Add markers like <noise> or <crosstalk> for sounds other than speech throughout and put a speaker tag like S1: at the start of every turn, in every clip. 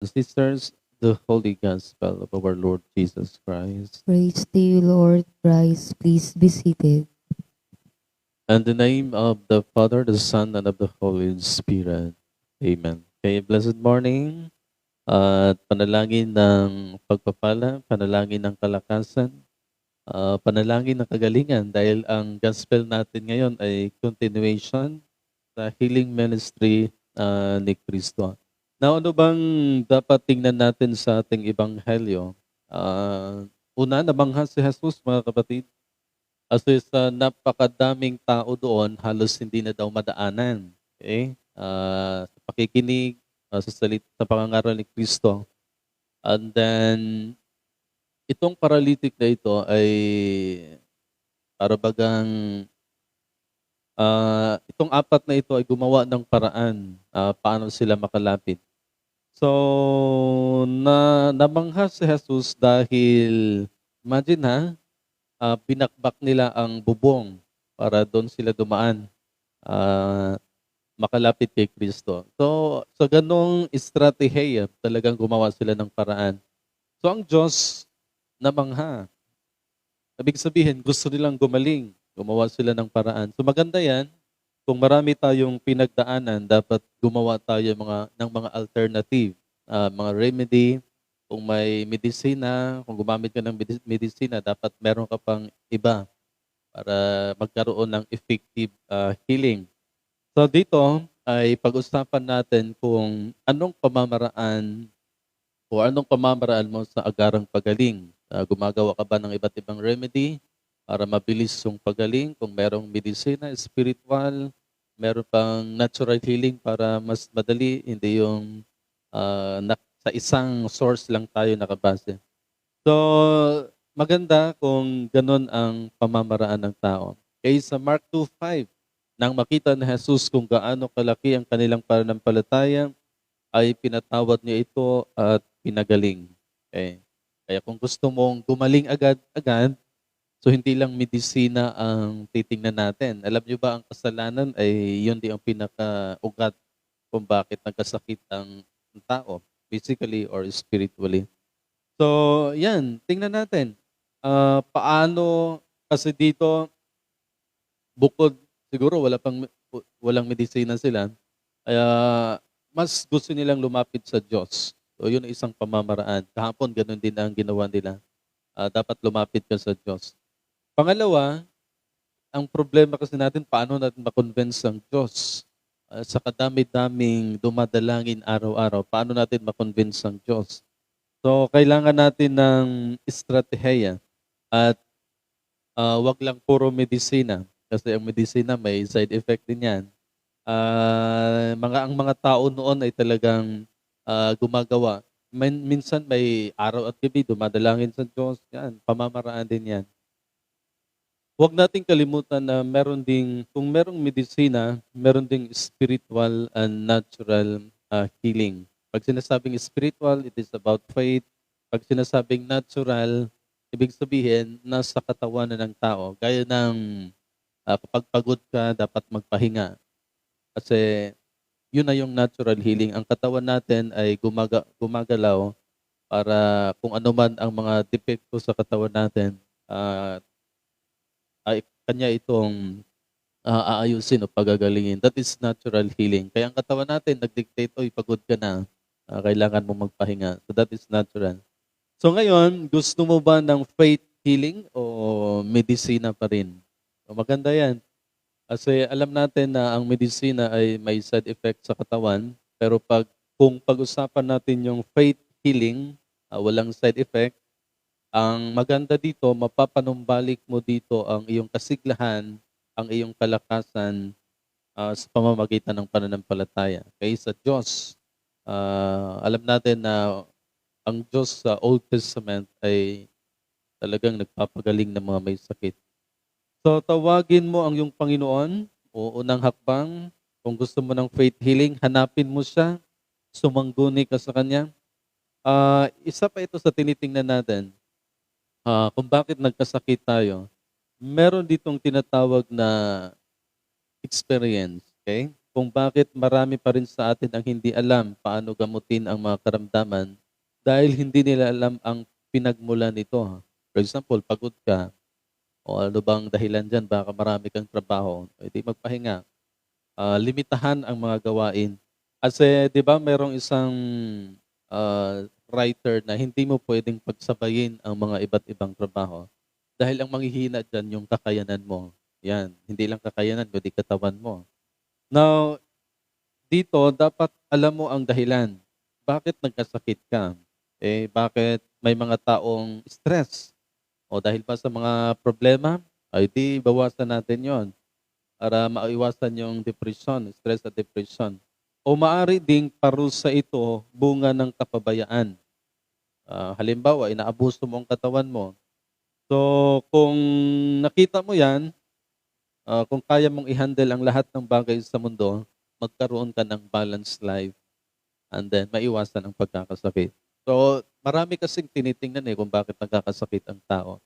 S1: and sisters, the Holy Gospel of our Lord Jesus Christ.
S2: Praise to you, Lord Christ. Please be seated.
S1: In the name of the Father, the Son, and of the Holy Spirit. Amen. Okay, blessed morning. At panalangin ng pagpapala, panalangin ng kalakasan, ah, panalangin ng kagalingan dahil ang gospel natin ngayon ay continuation sa healing ministry ah, ni Kristo. Now, ano bang dapat tingnan natin sa ating ebanghelyo? Ah, una, namangha si Jesus, mga kapatid. Kasi sa napakadaming tao doon, halos hindi na daw madaanan. Okay? Ah, sa pakikinig, ah, sa salit sa pangangaral ni Kristo. And then, itong paralytic na ito ay para bagang ah, itong apat na ito ay gumawa ng paraan ah, paano sila makalapit. So, na namangha si Jesus dahil, imagine ha, ah, binakbak nila ang bubong para doon sila dumaan. ah, makalapit kay Kristo. So, sa ganong estratehiya, talagang gumawa sila ng paraan. So, ang Diyos namangha. Ibig sabihin, gusto nilang gumaling. Gumawa sila ng paraan. So, maganda yan. Kung marami tayong pinagdaanan, dapat gumawa tayo mga, ng mga alternative, ah, mga remedy. Kung may medisina, kung gumamit ka ng medi- medisina, dapat meron ka pang iba para magkaroon ng effective ah, healing. So dito ay pag-usapan natin kung anong pamamaraan o anong pamamaraan mo sa agarang pagaling. Ah, gumagawa ka ba ng iba't ibang remedy para mabilis yung pagaling? Kung merong medisina, spiritual, meron pang natural healing para mas madali, hindi yung ah, na- sa isang source lang tayo nakabase. So, maganda kung ganun ang pamamaraan ng tao. Kaya sa Mark 2.5, nang makita ni Jesus kung gaano kalaki ang kanilang pananampalataya, ay pinatawad niya ito at pinagaling. Okay. Kaya kung gusto mong gumaling agad-agad, so hindi lang medisina ang titingnan natin. Alam niyo ba ang kasalanan ay yun di ang pinaka-ugat kung bakit nagkasakit ang tao, physically or spiritually. So, yan, tingnan natin. Ah, paano, kasi dito, bukod, siguro wala pang, walang medisina sila, kaya mas gusto nilang lumapit sa Diyos. So, yun ang isang pamamaraan. Kahapon, ganun din ang ginawa nila. Ah, dapat lumapit ka sa Diyos. Pangalawa, ang problema kasi natin, paano natin makonvince ang Diyos? Ah, sa kadami-daming dumadalangin araw-araw, paano natin makonvince ang Diyos? So, kailangan natin ng estratehiya at ah, wag lang puro medisina kasi ang medisina may side effect din yan. Ah, mga ang mga tao noon ay talagang ah, gumagawa. Min- minsan may araw at gabi dumadalangin sa Diyos. Yan, pamamaraan din yan. Huwag nating kalimutan na meron ding, kung merong medisina, meron ding spiritual and natural ah, healing. Pag sinasabing spiritual, it is about faith. Pag sinasabing natural, ibig sabihin, nasa katawan na ng tao. Gaya ng ah, kapag pagod ka, dapat magpahinga. Kasi yun na yung natural healing. Ang katawan natin ay gumaga, gumagalaw para kung ano man ang mga depekto sa katawan natin, ah, ay kanya itong ah, aayusin o pagagalingin. That is natural healing. Kaya ang katawan natin nag-dictate, oy, pagod ka na. Ah, kailangan mo magpahinga. So that is natural. So ngayon, gusto mo ba ng faith healing o medisina pa rin? So maganda yan. Kasi alam natin na ang medisina ay may side effect sa katawan. Pero pag kung pag-usapan natin yung faith healing, ah, walang side effect, ang maganda dito, mapapanumbalik mo dito ang iyong kasiglahan, ang iyong kalakasan ah, sa pamamagitan ng pananampalataya. Kaya sa Diyos, ah, alam natin na ang Diyos sa Old Testament ay talagang nagpapagaling ng mga may sakit. So tawagin mo ang iyong Panginoon o unang hakbang. Kung gusto mo ng faith healing, hanapin mo siya. Sumangguni ka sa Kanya. Ah, isa pa ito sa tinitingnan natin. Ah, kung bakit nagkasakit tayo. Meron ditong tinatawag na experience. Okay? kung bakit marami pa rin sa atin ang hindi alam paano gamutin ang mga karamdaman dahil hindi nila alam ang pinagmulan nito. For example, pagod ka, o ano bang dahilan dyan, baka marami kang trabaho, edi magpahinga. Ah, limitahan ang mga gawain. Kasi, di ba, merong isang ah, writer na hindi mo pwedeng pagsabayin ang mga iba't ibang trabaho. Dahil ang manghihina dyan yung kakayanan mo. Yan, hindi lang kakayanan, kundi katawan mo. Now, dito, dapat alam mo ang dahilan. Bakit nagkasakit ka? Eh, bakit may mga taong stress? O dahil ba sa mga problema? Ay di, bawasan natin yon para maiwasan yung depression, stress at depression. O maari ding parusa ito bunga ng kapabayaan. Ah, halimbawa, inaabuso mo ang katawan mo. So, kung nakita mo yan, ah, kung kaya mong i-handle ang lahat ng bagay sa mundo, magkaroon ka ng balanced life and then maiwasan ang pagkakasakit. So, marami kasing tinitingnan eh kung bakit nagkakasakit ang tao.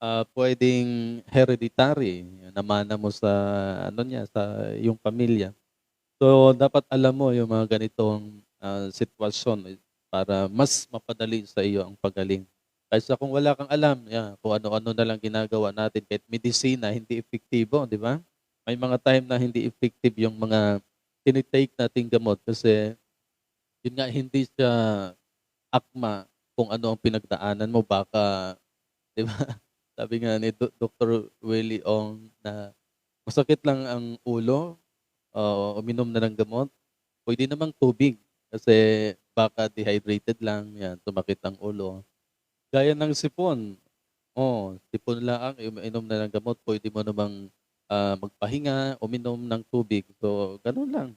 S1: Ah, pwedeng hereditary, namana mo sa ano niya, sa yung pamilya. So, dapat alam mo yung mga ganitong ah, sitwasyon eh, para mas mapadali sa iyo ang pagaling. Kaysa kung wala kang alam, yeah, kung ano-ano na lang ginagawa natin, kahit medisina, hindi epektibo, di ba? May mga time na hindi effective yung mga tinitake nating gamot kasi yun nga, hindi siya akma kung ano ang pinagdaanan mo. Baka, di ba? <laughs> Sabi nga ni Dr. Willie Ong na masakit lang ang ulo, uh, uminom na ng gamot, pwede namang tubig kasi baka dehydrated lang, yan, tumakit ang ulo. Gaya ng sipon, oh, sipon lang, inom na ng gamot, pwede mo namang ah, magpahinga, uminom ng tubig. So, ganun lang.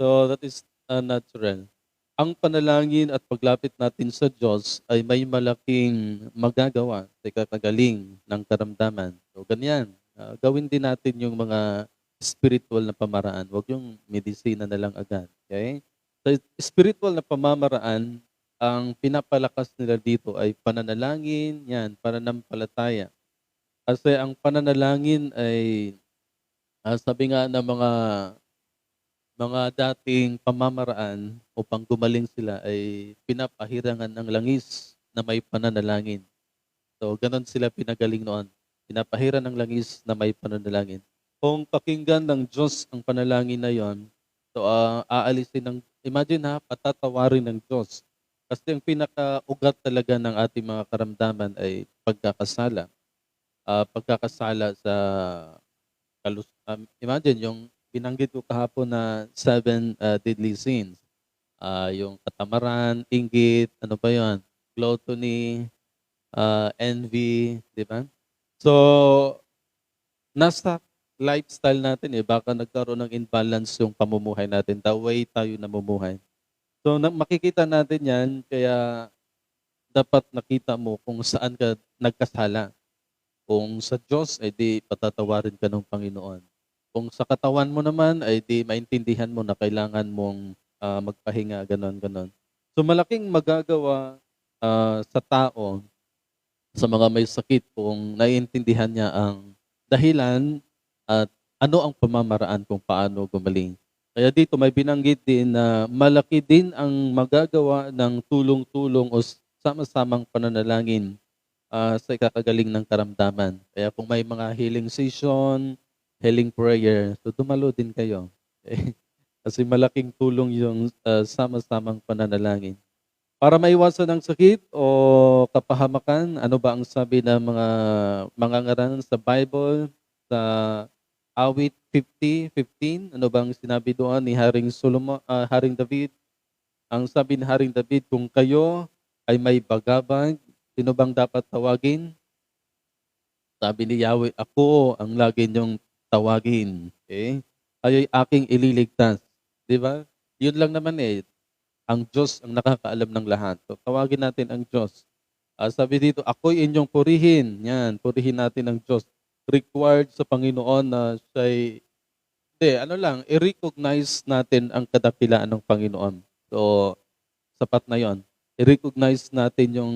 S1: So, that is uh, natural. Ang panalangin at paglapit natin sa Diyos ay may malaking magagawa sa ikakagaling ng karamdaman. So, ganyan. Ah, gawin din natin yung mga spiritual na pamaraan. Huwag yung medisina na lang agad. Okay? Sa spiritual na pamamaraan, ang pinapalakas nila dito ay pananalangin, yan, pananampalataya. Kasi ang pananalangin ay, ah, sabi nga ng mga mga dating pamamaraan upang gumaling sila ay pinapahirangan ng langis na may pananalangin. So, ganon sila pinagaling noon. Pinapahiran ng langis na may pananalangin. Kung pakinggan ng Diyos ang panalangin na yon, so ah, aalisin ng, imagine ha, patatawarin ng Diyos. Kasi ang pinaka-ugat talaga ng ating mga karamdaman ay pagkakasala. Ah, pagkakasala sa kalus um, imagine yung binanggit ko kahapon na seven uh, deadly sins. Ah, yung katamaran, inggit, ano pa yon? Gluttony, uh, envy, di ba? So, nasa lifestyle natin eh, baka nagkaroon ng imbalance yung pamumuhay natin, the way tayo namumuhay. So, na, makikita natin yan, kaya dapat nakita mo kung saan ka nagkasala. Kung sa Diyos, ay di patatawarin ka ng Panginoon. Kung sa katawan mo naman, ay di maintindihan mo na kailangan mong ah, magpahinga, ganon, ganon. So malaking magagawa ah, sa tao, sa mga may sakit, kung naiintindihan niya ang dahilan at ano ang pamamaraan kung paano gumaling. Kaya dito may binanggit din na malaki din ang magagawa ng tulong-tulong o sama-samang pananalangin ah, sa ikakagaling ng karamdaman. Kaya kung may mga healing session, healing prayer, so dumalo din kayo. <laughs> Kasi malaking tulong yung ah, sama-samang pananalangin. Para maiwasan ang sakit o kapahamakan, ano ba ang sabi ng mga mga ngaran sa Bible, sa Awit 50:15, ano bang sinabi doon ni Haring Solomon, ah, Haring David? Ang sabi ni Haring David, kung kayo ay may bagabag, sino bang dapat tawagin? Sabi ni Yahweh, ako ang lagi niyong tawagin. Okay? Kayo'y aking ililigtas. Di ba? Yun lang naman eh. Ang Diyos ang nakakaalam ng lahat. So, tawagin natin ang Diyos. Ah, sabi dito, ako'y inyong purihin. Yan, purihin natin ang Diyos. Required sa Panginoon na siya'y, hindi, ano lang, i-recognize natin ang kadakilaan ng Panginoon. So, sapat na yon. I-recognize natin yung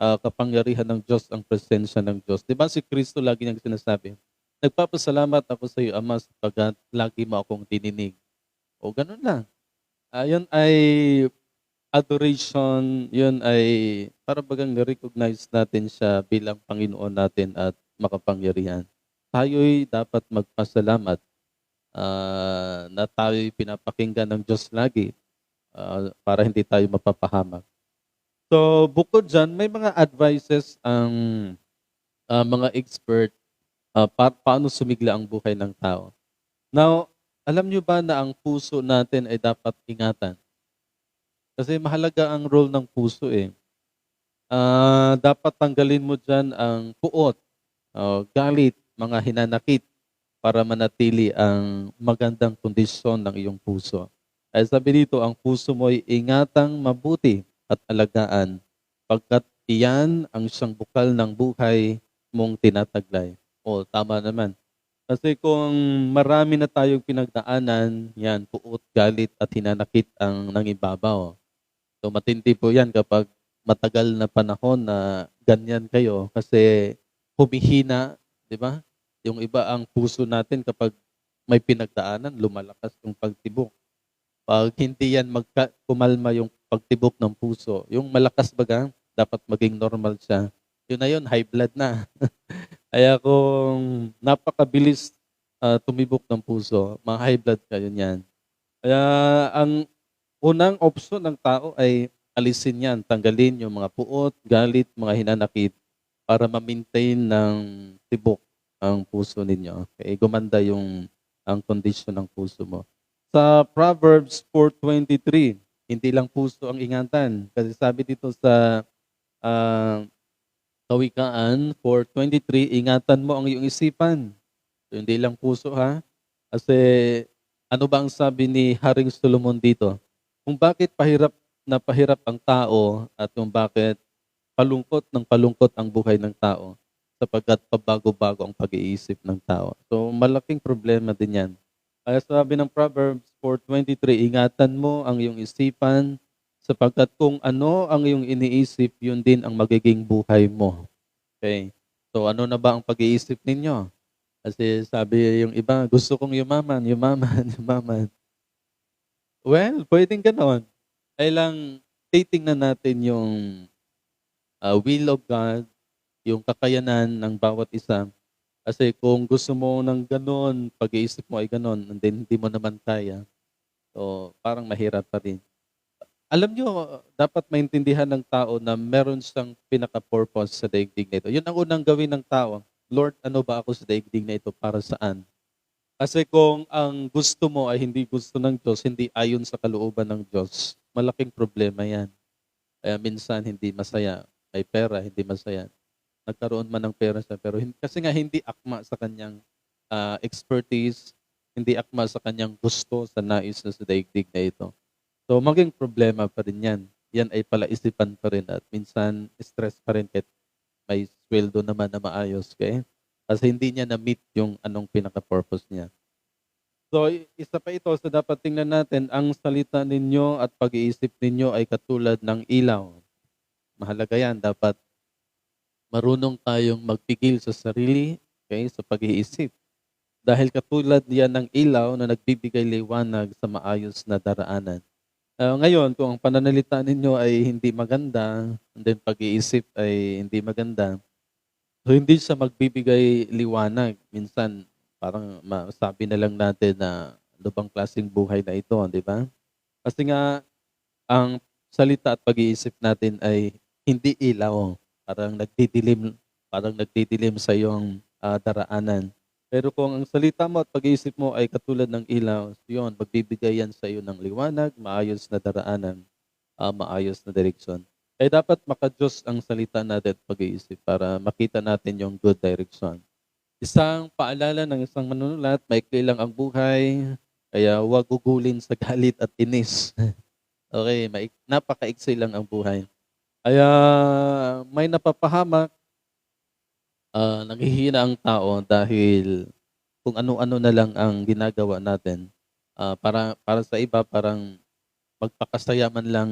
S1: ah, kapangyarihan ng Diyos, ang presensya ng Diyos. Di ba si Kristo lagi niyang sinasabi, Nagpapasalamat ako sa iyo, Ama, sapagkat lagi mo akong dininig. O ganun lang. Yun ay adoration, yun ay para bagang recognize natin siya bilang Panginoon natin at makapangyarihan. Tayo'y dapat magpasalamat ah, na tayo'y pinapakinggan ng Diyos lagi ah, para hindi tayo mapapahamak. So, bukod dyan, may mga advices ang ah, mga expert ah, pa- paano sumigla ang buhay ng tao. Now, alam nyo ba na ang puso natin ay dapat ingatan? Kasi mahalaga ang role ng puso eh. Ah, dapat tanggalin mo dyan ang puot, oh, galit, mga hinanakit para manatili ang magandang kondisyon ng iyong puso. Ay sabi dito, ang puso mo ay ingatang mabuti at alagaan pagkat iyan ang siyang bukal ng buhay mong tinataglay. O, tama naman. Kasi kung marami na tayong pinagdaanan, yan, puot, galit at hinanakit ang nangibabaw. So matindi po yan kapag matagal na panahon na ganyan kayo kasi humihina, di ba? Yung iba ang puso natin kapag may pinagdaanan, lumalakas yung pagtibok. Pag hindi yan magka, kumalma yung pagtibok ng puso, yung malakas baga, dapat maging normal siya. Yun na yun, high blood na. <laughs> Kaya kung napakabilis ah, tumibok ng puso, mga high blood kayo niyan. Kaya ang unang option ng tao ay alisin yan, tanggalin yung mga puot, galit, mga hinanakit para ma-maintain ng tibok ang puso ninyo. Okay, gumanda yung ang kondisyon ng puso mo. Sa Proverbs 4.23, hindi lang puso ang ingatan. Kasi sabi dito sa ah, Kawikaan 4.23, ingatan mo ang iyong isipan. So, hindi lang puso ha. Kasi ano ba ang sabi ni Haring Solomon dito? Kung bakit pahirap na pahirap ang tao at kung bakit palungkot ng palungkot ang buhay ng tao sapagkat pabago-bago ang pag-iisip ng tao. So malaking problema din yan. Kaya sabi ng Proverbs 4.23, ingatan mo ang iyong isipan sapagkat kung ano ang iyong iniisip, yun din ang magiging buhay mo. Okay. So ano na ba ang pag-iisip ninyo? Kasi sabi yung iba, gusto kong yumaman, yumaman, <laughs> yumaman. Well, pwedeng ganon. Ay lang, titingnan natin yung uh, will of God, yung kakayanan ng bawat isa. Kasi kung gusto mo ng ganon, pag-iisip mo ay ganon, and then hindi mo naman kaya, so parang mahirap pa rin. Alam nyo, dapat maintindihan ng tao na meron siyang pinaka-purpose sa daigdig na ito. Yun ang unang gawin ng tao. Lord, ano ba ako sa daigdig na ito? Para saan? Kasi kung ang gusto mo ay hindi gusto ng Diyos, hindi ayon sa kalooban ng Diyos, malaking problema yan. Kaya minsan hindi masaya. May pera, hindi masaya. Nagkaroon man ng pera siya, pero hin- kasi nga hindi akma sa kanyang ah, expertise, hindi akma sa kanyang gusto sa nais na sa daigdig na ito. So maging problema pa rin yan. Yan ay palaisipan pa rin at minsan stress pa rin kahit may sweldo naman na maayos. Okay? Kasi hindi niya na-meet yung anong pinaka-purpose niya. So, isa pa ito sa dapat tingnan natin, ang salita ninyo at pag-iisip ninyo ay katulad ng ilaw. Mahalaga yan. Dapat marunong tayong magpigil sa sarili okay, sa pag-iisip. Dahil katulad yan ng ilaw na nagbibigay liwanag sa maayos na daraanan. Ah, ngayon, kung ang pananalita ninyo ay hindi maganda, and then pag-iisip ay hindi maganda, so hindi siya magbibigay liwanag. Minsan, parang masabi na lang natin na ano klaseng buhay na ito, di ba? Kasi nga, ang salita at pag-iisip natin ay hindi ilaw. Parang nagdidilim, parang nagdidilim sa iyong ah, daraanan. Pero kung ang salita mo at pag-iisip mo ay katulad ng ilaw, yun, magbibigay yan sa iyo ng liwanag, maayos na daraanan, ah, maayos na direksyon. Kaya dapat makajos ang salita natin at pag-iisip para makita natin yung good direction. Isang paalala ng isang manunulat, maikli lang ang buhay, kaya huwag gugulin sa galit at inis. <laughs> okay, napakaiksi lang ang buhay. Kaya may napapahamak, ah, nanghihina ang tao dahil kung ano-ano na lang ang ginagawa natin. Ah, para para sa iba parang magpakasaya man lang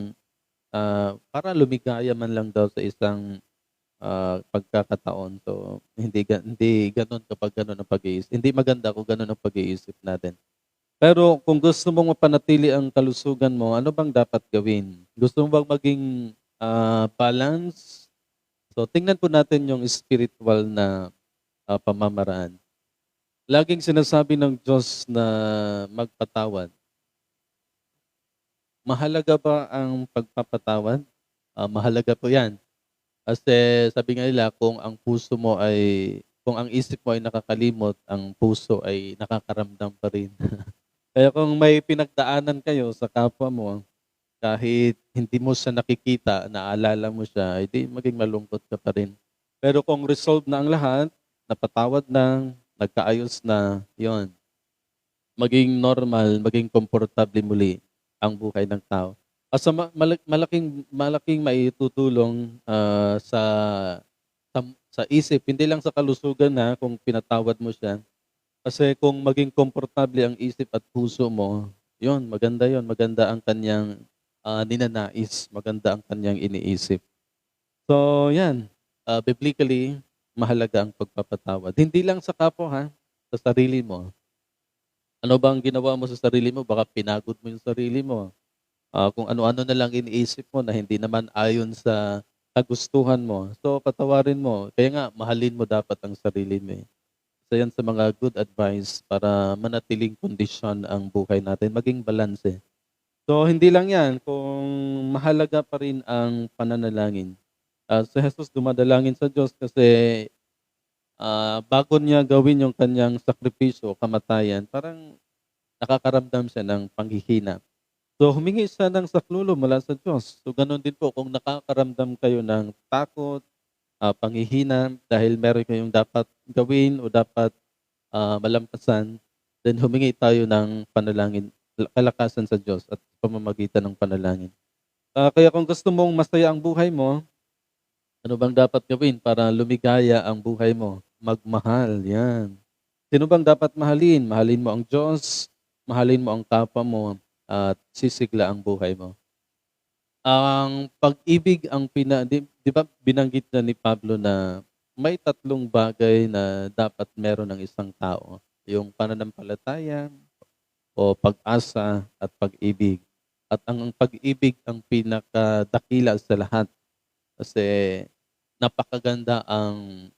S1: ah, para lumigaya man lang daw sa isang ah, pagkakataon. So hindi hindi ganoon kapag ganoon ang pag-iisip. Hindi maganda kung ganoon ang pag-iisip natin. Pero kung gusto mong mapanatili ang kalusugan mo, ano bang dapat gawin? Gusto mo maging ah, balance? So tingnan po natin yung spiritual na ah, pamamaraan. Laging sinasabi ng Diyos na magpatawad. Mahalaga ba ang pagpapatawad? Ah, mahalaga po yan. Kasi sabi nga nila, kung ang puso mo ay, kung ang isip mo ay nakakalimot, ang puso ay nakakaramdam pa rin. <laughs> Kaya kung may pinagdaanan kayo sa kapwa mo, kahit hindi mo siya nakikita, naalala mo siya, edi maging malungkot ka pa rin. Pero kung resolve na ang lahat, napatawad na, nagkaayos na, yon maging normal, maging komportable muli ang buhay ng tao. Asa ma- malak- malaking malaking maitutulong ah, sa, sa sa isip, hindi lang sa kalusugan na kung pinatawad mo siya. Kasi kung maging komportable ang isip at puso mo, yon maganda yon maganda ang kanyang ah, ninanais, maganda ang kanyang iniisip. So, yan. Ah, biblically, mahalaga ang pagpapatawad. Hindi lang sa kapwa ha, sa sarili mo. Ano ba ang ginawa mo sa sarili mo? Baka pinagod mo yung sarili mo. Ah, kung ano-ano na lang iniisip mo na hindi naman ayon sa kagustuhan mo. So, patawarin mo. Kaya nga, mahalin mo dapat ang sarili mo. eh. Isa yan sa mga good advice para manatiling kondisyon ang buhay natin, maging balanse. So, hindi lang yan. Kung mahalaga pa rin ang pananalangin. Ah, si Jesus dumadalangin sa Diyos kasi ah, bago niya gawin yung kanyang sakripisyo, kamatayan, parang nakakaramdam siya ng panghihina. So, humingi siya ng saklulo mula sa Diyos. So, ganun din po, kung nakakaramdam kayo ng takot, ah, panghihina, dahil meron kayong dapat gawin o dapat ah, malampasan, then humingi tayo ng panalangin, kalakasan sa Diyos at pamamagitan ng panalangin. Ah, kaya kung gusto mong masaya ang buhay mo, ano bang dapat gawin para lumigaya ang buhay mo? Magmahal, yan. Sino bang dapat mahalin? Mahalin mo ang Diyos, mahalin mo ang kapwa mo, at sisigla ang buhay mo. Ang pag-ibig ang pina, di, di ba binanggit na ni Pablo na may tatlong bagay na dapat meron ng isang tao. Yung pananampalataya, o pag-asa at pag-ibig. At ang pag-ibig ang pinakadakila sa lahat. Kasi napakaganda ang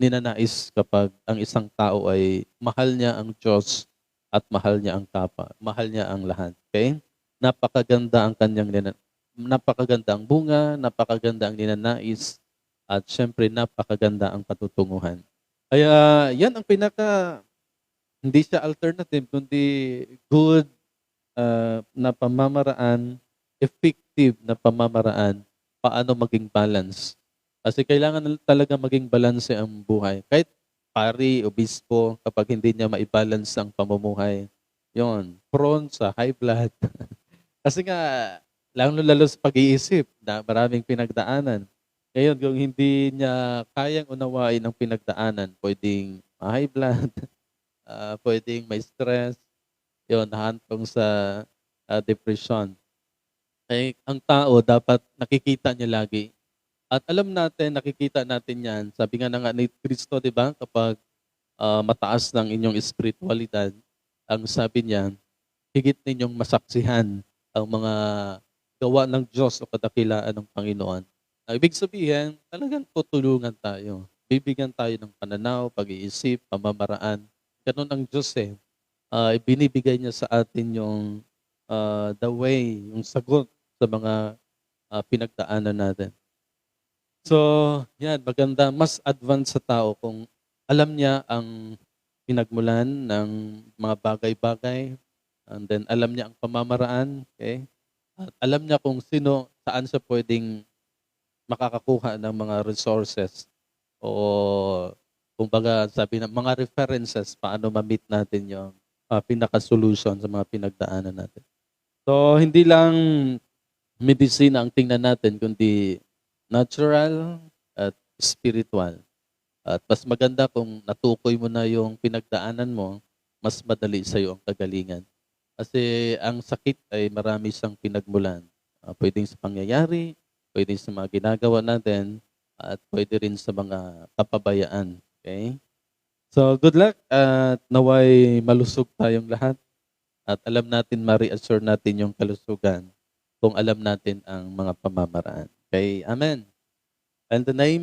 S1: ninanais kapag ang isang tao ay mahal niya ang Diyos at mahal niya ang kapwa. Mahal niya ang lahat. Okay? Napakaganda ang kanyang nina, napakaganda ang bunga, napakaganda ang ninanais, at syempre napakaganda ang patutunguhan. Kaya yan ang pinaka hindi siya alternative kundi good uh, na pamamaraan, effective na pamamaraan paano maging balance. Kasi kailangan talaga maging balanse ang buhay. Kahit pari, obispo, kapag hindi niya maibalance ang pamumuhay, yon prone sa high blood. <laughs> Kasi nga, lalo-lalo sa pag-iisip na maraming pinagdaanan. Ngayon, kung hindi niya kayang unawain ang pinagdaanan, pwedeng high blood, <laughs> ah, pwedeng may stress, yon hantong sa ah, depression. Ay, ang tao dapat nakikita niya lagi. At alam natin, nakikita natin yan. Sabi nga na nga ni Kristo, di ba? Kapag ah, mataas ng inyong espiritualidad, ang sabi niya, higit ninyong masaksihan ang mga gawa ng Diyos o kadakilaan ng Panginoon. Ah, ibig sabihin, talagang tutulungan tayo. Bibigyan tayo ng pananaw, pag-iisip, pamamaraan. Ganun ang Diyos eh. Ah, ibinibigay niya sa atin yung ah, the way, yung sagot sa mga ah, pinagdaanan natin. So, yan, maganda. Mas advanced sa tao kung alam niya ang pinagmulan ng mga bagay-bagay, and then alam niya ang pamamaraan, okay? At alam niya kung sino, saan siya pwedeng makakakuha ng mga resources o kumbaga sabi ng mga references paano ma-meet natin yung uh, pinaka-solution sa mga pinagdaanan natin. So, hindi lang medicine ang tingnan natin, kundi natural at spiritual. At mas maganda kung natukoy mo na yung pinagdaanan mo, mas madali sa iyo ang kagalingan. Kasi ang sakit ay marami siyang pinagmulan. Ah, pwedeng sa pangyayari, pwedeng sa mga ginagawa natin, at pwede rin sa mga kapabayaan. Okay? So, good luck at naway malusog tayong lahat. At alam natin, ma-reassure natin yung kalusugan kung alam natin ang mga pamamaraan. Okay? Amen. And the name